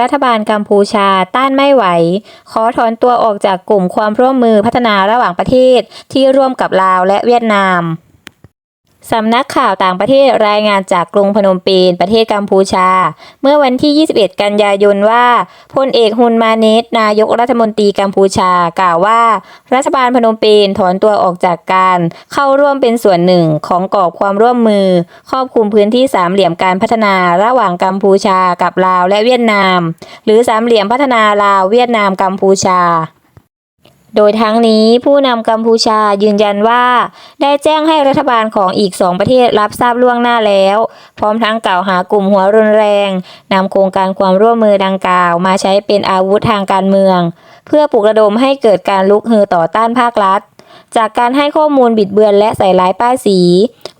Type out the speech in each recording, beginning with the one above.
รัฐบาลกัมพูชาต้านไม่ไหว ขอถอนตัวออกจากกลุ่มความร่วมมือพัฒนาระหว่างประเทศที่ร่วมกับลาวและเวียดนาม สำนักข่าวต่างประเทศรายงานจากกรุงพนมเปญประเทศกัมพูชา เมื่อวันที่ 21 กันยายนว่าพลเอกฮุนมาเนตนายกรัฐมนตรีกัมพูชากล่าวว่า รัฐบาลพนมเปญถอนตัวออกจากการเข้าร่วมเป็นส่วนหนึ่งของกรอบความร่วมมือ ครอบคลุมพื้นที่สามเหลี่ยมการพัฒนาระหว่างกัมพูชากับลาวและเวียดนาม หรือสามเหลี่ยมพัฒนาลาวเวียดนามกัมพูชา โดยทั้งนี้ผู้นำกัมพูชายืนยันว่า ได้แจ้งให้รัฐบาลของอีกสองประเทศรับทราบล่วงหน้าแล้ว พร้อมทั้งกล่าวหากลุ่มหัวรุนแรงนำโครงการความร่วมมือดังกล่าว มาใช้เป็นอาวุธทางการเมือง เพื่อปลุกระดมให้เกิดการลุกฮือต่อต้านภาครัฐ จากการให้ข้อมูลบิดเบือนและใส่ร้ายป้ายสี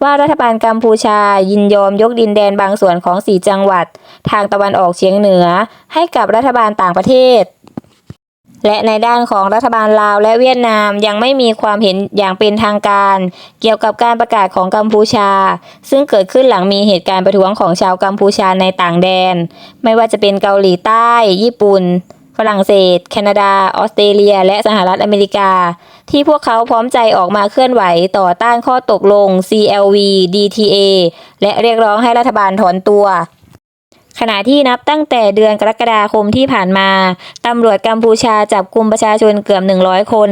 ว่ารัฐบาลกัมพูชายินยอมยกดินแดนบางส่วนของสีจังหวัด ทางตะวันออกเฉียงเหนือ ให้กับรัฐบาลต่างประเทศ และในด้านของรัฐบาลลาวและเวียดนามยังไม่มีความเห็นอย่างเป็นทางการ เกี่ยวกับการประกาศของกัมพูชา ซึ่งเกิดขึ้นหลังมีเหตุการณ์ประท้วงของชาวกัมพูชาในต่างแดน ไม่ว่าจะเป็นเกาหลีใต้ ญี่ปุ่น ฝรั่งเศส แคนาดา ออสเตรเลีย และสหรัฐอเมริกา ที่พวกเขาพร้อมใจออกมาเคลื่อนไหวต่อต้านข้อตกลง CLV DTA และเรียกร้องให้รัฐบาลถอนตัว ณะที่นับตั้งแต่เดือนกรกฎาคมที่ผ่านมาตำรวจกัมพูชาจับกลุ่มประชาชนเกือบ 100 คน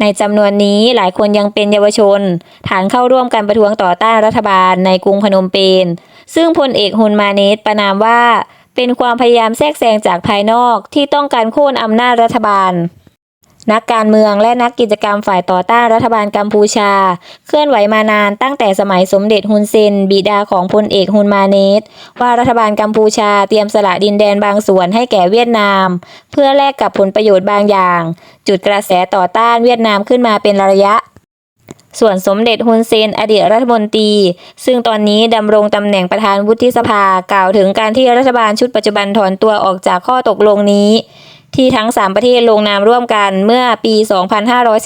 ในจำนวนนี้หลายคนยังเป็นเยาวชน ฐานเข้าร่วมการประท้วงต่อต้านรัฐบาลในกรุงพนมเปญซึ่งพลเอกฮุนมาเนตประนามว่า เป็นความพยายามแทรกแซงจากภายนอกที่ต้องการโค่นอำนาจรัฐบาล นักการเมืองและนักกิจกรรมฝ่ายต่อต้านรัฐบาลกัมพูชา เคลื่อนไหวมานานตั้งแต่สมัยสมเด็จฮุนเซนบิดาของพลเอกฮุนมาเนตว่ารัฐบาลกัมพูชาเตรียมสละดินแดนบางส่วนให้แก่เวียดนาม เพื่อแลกกับผลประโยชน์บางอย่าง จุดกระแสต่อต้านเวียดนามขึ้นมาเป็นระยะส่วนสมเด็จฮุนเซนอดีตรัฐมนตรี ซึ่งตอนนี้ดำรงตำแหน่งประธานวุฒิสภากล่าวถึงการที่รัฐบาลชุดปัจจุบันถอนตัวออกจากข้อตกลงนี้ ที่ทั้ง 3 ประเทศลงนามร่วมกันเมื่อปี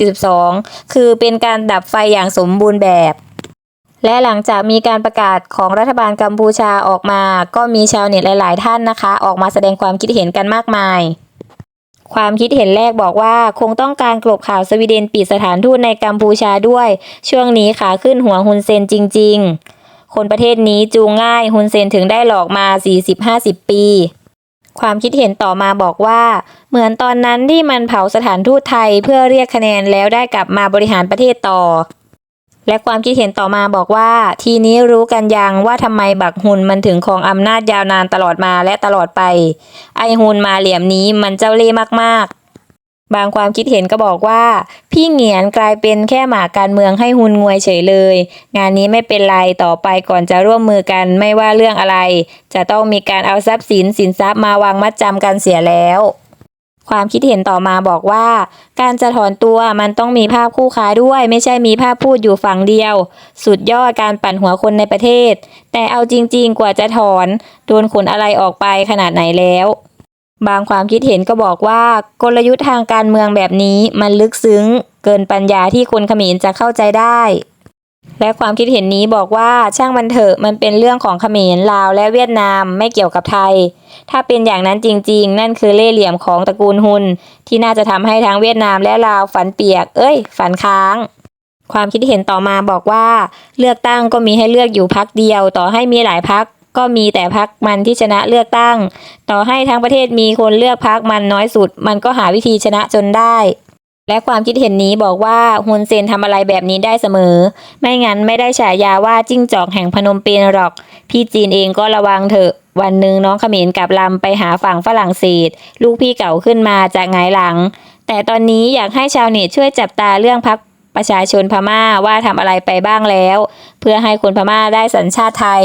2542 คือเป็นการดับไฟอย่างสมบูรณ์แบบ และหลังจากมีการประกาศของรัฐบาลกัมพูชาออกมา ก็มีชาวเน็ตหลาย ๆ ท่านนะคะ ออกมาแสดงความคิดเห็นกันมากมายความคิดเห็นแรกบอกว่าคงต้องการกลบข่าวสวีเดนปิดสถานทูตในกัมพูชาด้วย ช่วงนี้ขาขึ้นหัวฮุนเซนจริง ๆ คนประเทศนี้จูงง่ายฮุนเซนถึงได้หลอกมา 40-50 ปี ความคิดเห็นต่อมาบอกว่า เหมือนตอนนั้นที่มันเผาสถานทูตไทยเพื่อเรียกคะแนนแล้วได้กลับมาบริหารประเทศต่อ และความคิดเห็นต่อมาบอกว่า ทีนี้รู้กันยังว่าทำไมบักฮุนมันถึงครองอำนาจยาวนานตลอดมาและตลอดไป ไอฮุนมาเหลี่ยมนี้มันเจ้าเล่ห์มากๆ บางความคิดเห็นก็บอกว่า พี่เหงียนกลายเป็นแค่หมาการเมืองให้ฮุนงวยเฉยเลย งานนี้ไม่เป็นไรต่อไปก่อนจะร่วมมือกันไม่ว่าเรื่องอะไร จะต้องมีการเอาทรัพย์สินสินทรัพย์มาวางมัดจำกันเสียแล้วความคิดเห็นต่อมาบอกว่า การจะถอนตัวมันต้องมีภาพคู่ค้าด้วย ไม่ใช่มีภาพพูดอยู่ฝั่งเดียว สุดยอดการปั่นหัวคนในประเทศ แต่เอาจริง ๆ กว่าจะถอน โดนขนอะไรออกไปขนาดไหนแล้ว บางความคิดเห็นก็บอกว่ากลยุทธ์ทางการเมืองแบบนี้มันลึกซึ้ง เกินปัญญาที่คนเขมรจะเข้าใจได้ และความคิดเห็นนี้บอกว่าช่างมันเถอะมันเป็นเรื่องของเขมรลาวและเวียดนามไม่เกี่ยวกับไทย ถ้าเป็นอย่างนั้นจริง ๆ นั่นคือเล่ห์เหลี่ยมของตระกูลฮุนที่น่าจะทำให้ทั้งเวียดนามและลาวฝันเปียก เอ้ย ฝันค้างความคิดเห็นต่อมาบอกว่า เลือกตั้งก็มีให้เลือกอยู่พักเดียว ต่อให้มีหลายพัก ก็มีแต่พักมันที่ชนะเลือกตั้ง ต่อให้ทั้งประเทศมีคนเลือกพักมันน้อยสุด มันก็หาวิธีชนะจนได้ และความคิดเห็นนี้บอกว่าฮุนเซนทำอะไรแบบนี้ได้เสมอ ไม่งั้นไม่ได้ฉายาว่าจิ้งจอกแห่งพนมเปญหรอก พี่จีนเองก็ระวังเถอะวันหนึ่งน้องเขมรกับลำไปหาฝั่งฝรั่งเศส ลูกพี่เก่าขึ้นมาจากไงหลัง แต่ตอนนี้อยากให้ชาวเน็ตช่วยจับตาเรื่องพักประชาชนพม่าว่าทำอะไรไปบ้างแล้ว เพื่อให้คนพม่าได้สัญชาติไทย